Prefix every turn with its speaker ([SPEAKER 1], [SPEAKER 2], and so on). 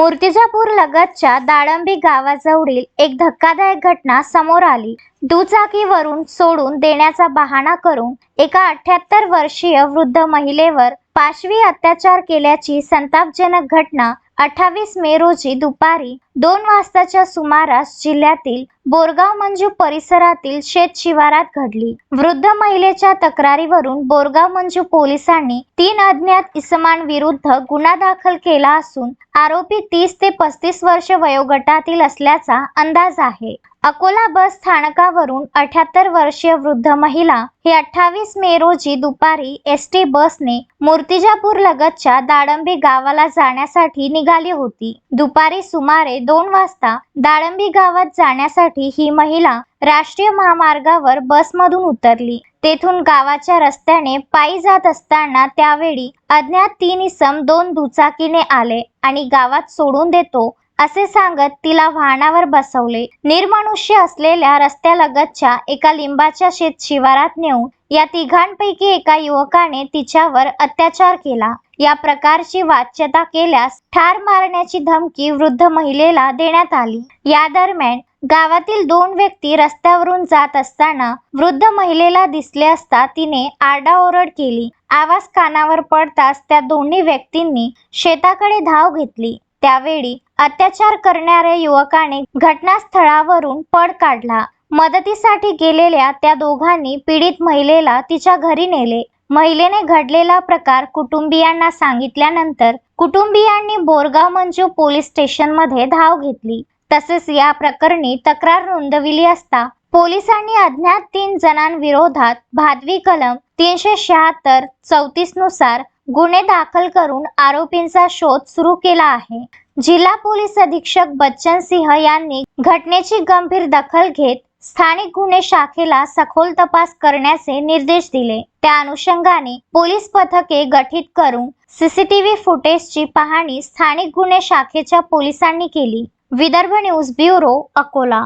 [SPEAKER 1] मूर्तिजापूर लगतच्या दाळंबी गावाजवळील एक धक्कादायक घटना समोर आली. दुचाकीवरून सोडून देण्याचा बहाणा करून एका अठ्याहत्तर वर्षीय वृद्ध महिलेवर पाशवी अत्याचार केल्याची संतापजनक घटना अठ्ठावीस मे रोजी दुपारी दोन वाजताच्या सुमारास जिल्ह्यातील बोरगाव मंजू परिसरातील शेत शिवारात घडली. वृद्ध महिलेच्या तक्रारीवरून बोरगाव मंजू पोलिसांनी तीन अज्ञात इसमांविरुद्ध गुन्हा दाखल केला असून आरोपी तीस ते पस्तीस वर्ष वयोगटातील असल्याचा अंदाज आहे. अकोला बस स्थानकावरून अठ्याहत्तर वर्षीय वृद्ध महिला ही अठ्ठावीस मे रोजी दुपारी एस टी बसने मूर्तिजापूर लगतच्या दाडंबी गावाला जाण्यासाठी निघाली होती. दुपारी सुमारे दोन वाजता दाळंबी गावात जाण्यासाठी ही महिला राष्ट्रीय महामार्गावर बसमधून उतरली. तेथून गावाच्या रस्त्याने पायी जात असताना त्यावेळी अज्ञात तीन इसम दोन दुचाकीने आले आणि गावात सोडून देतो असे सांगत तिला वाहनावर बसवले. निर्मनुष्य असलेल्या रस्त्यालगतच्या एका लिंबाच्या शेत शिवारात नेऊन या तिघांपैकी एका युवकाने तिच्यावर अत्याचार केला. या प्रकारची वाच्यता केल्यास ठार मारण्याची धमकी वृद्ध महिलेला देण्यात आली. या दरम्यान गावातील दोन व्यक्ती रस्त्यावरून जात असताना वृद्ध महिलेला दिसले असता तिने आरडाओरड केली. आवाज कानावर पडताच त्या दोन्ही व्यक्तींनी शेताकडे धाव घेतली. त्यावेळी अत्याचार करणाऱ्या युवकाने घटनास्थळावरून पळ काढला. मदतीसाठी गेलेल्या त्या दोघांनी पीडित महिलेला तिच्या घरी नेले. महिलेने घडलेला प्रकार कुटुंबियांना सांगितल्यानंतर कुटुंबियांनी बोरगाव मंजू पोलीस स्टेशनमध्ये धाव घेतली. तसेच या प्रकरणी तक्रार नोंदविली असता पोलिसांनी अज्ञात तीन जणांविरोधात भादवी कलम तीनशे शहात्तर चौतीसनुसार गुन्हे दाखल करून आरोपींचा शोध सुरू केला आहे. जिल्हा पोलीस अधीक्षक बच्चन सिंह यांनी घटनेची गंभीर दखल घेत स्थानिक गुन्हे शाखेला सखोल तपास करण्याचे निर्देश दिले. त्या अनुषंगाने पोलीस पथके गठीत करून सीसीटीव्ही फुटेजची पाहणी स्थानिक गुन्हे शाखेच्या पोलिसांनी केली. Vidarbha news bureau Akola.